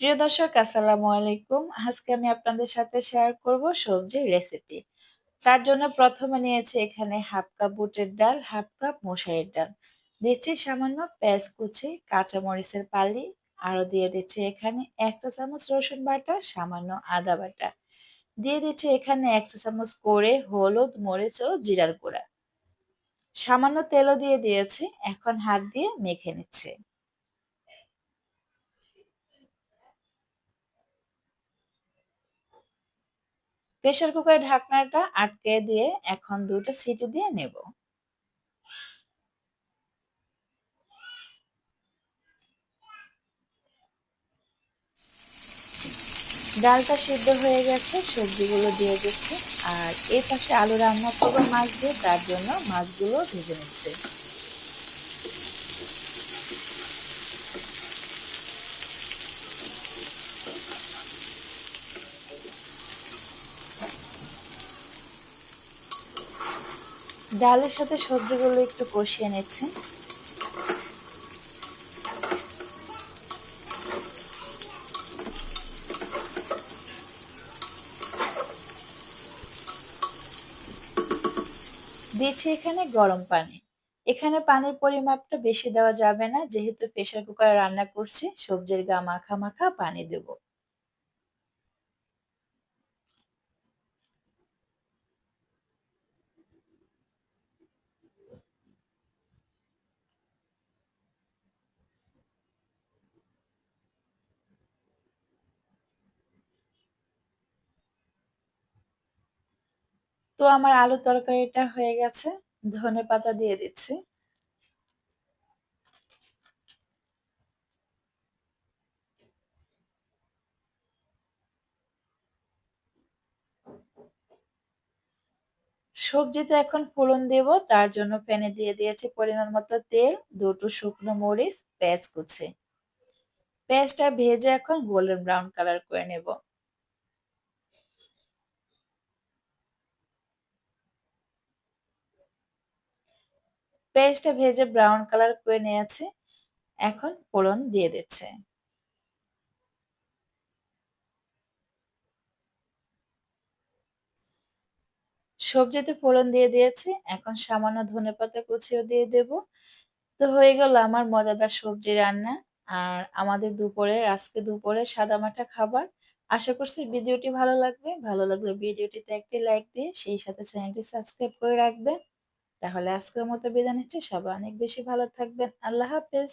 প্রিয় দর্শক আসসালামু আলাইকুম। আজকে আমি আপনাদের সাথে শেয়ার করব সবজির রেসিপি। তার জন্য প্রথমে নিয়েছি এখানে হাফ কাপ বুটের ডাল, হাফ কাপ মসুরির ডাল। দিচ্ছি সামান্য পেঁয়াজ কুচি, কাঁচামরিচের পালি, আরও দিয়ে দিচ্ছি এখানে ১ চা চামচ রসুন বাটা, সামান্য আদা বাটা। দিয়ে দিচ্ছি এখানে ১ চা চামচ করে হলুদ, মরিচ ও জিরার গুঁড়া। সামান্য তেলও দিয়ে দিয়েছি। এখন হাত দিয়ে মেখে নিচ্ছি। প্রেসার কুকারের ঢাকনাটা আটকে দিয়ে এখন দুটো সিটি দিয়ে নেব। ডালটা সিদ্ধ হয়ে গেছে, সবজিগুলো দিয়ে দিচ্ছি। আর এই পাশে আলু রান্না করব মাছ দিয়ে, তার জন্য মাছগুলো ভেজে নিচ্ছে। ডালের সাথে সবজিগুলো একটু কষিয়ে নিচ্ছি। দিচ্ছি এখানে গরম পানি। এখানে পানির পরিমাপটা বেশি দেওয়া যাবে না, যেহেতু প্রেশার কুকারে রান্না করছি, সবজির গা মাখা মাখা পানি দেবো। তো আমার আলু তরকারিটা হয়ে গেছে। ধনে পাতা দিয়ে দিচ্ছি। সবজিতে এখন ফোড়ন দেব, তার জন্য প্যানে দিয়ে দিয়েছি পরিমাণ মতো তেল, দুটো শুকনো মরিচ, পেঁয়াজ কুচি। পেঁয়াজটা ভেজে এখন গোল্ডেন ব্রাউন কালার করে নেব। পেঁয়াজটা ভেজে ব্রাউন কালার করে নিয়েছে, এখন ফোড়ন দিয়ে দিচ্ছে। সবজিতে ফোড়ন দিয়ে দিয়েছি, এখন সামান্য ধনে পাতা কুচিও দিয়ে দেব। তো হয়ে গেল আমার মজাদার সবজি রান্না। আর আমাদের দুপুরে, আজকে দুপুরে সাদামাটা খাবার। আশা করছি ভিডিওটি ভালো লাগবে। ভালো লাগলে ভিডিওটিতে একটি লাইক দিয়ে সেই সাথে চ্যানেলটি সাবস্ক্রাইব করে রাখবেন। তাহলে আজকের মতো বিদায় নিচ্ছি। সবাই অনেক বেশি ভালো থাকবেন। আল্লাহ হাফেজ।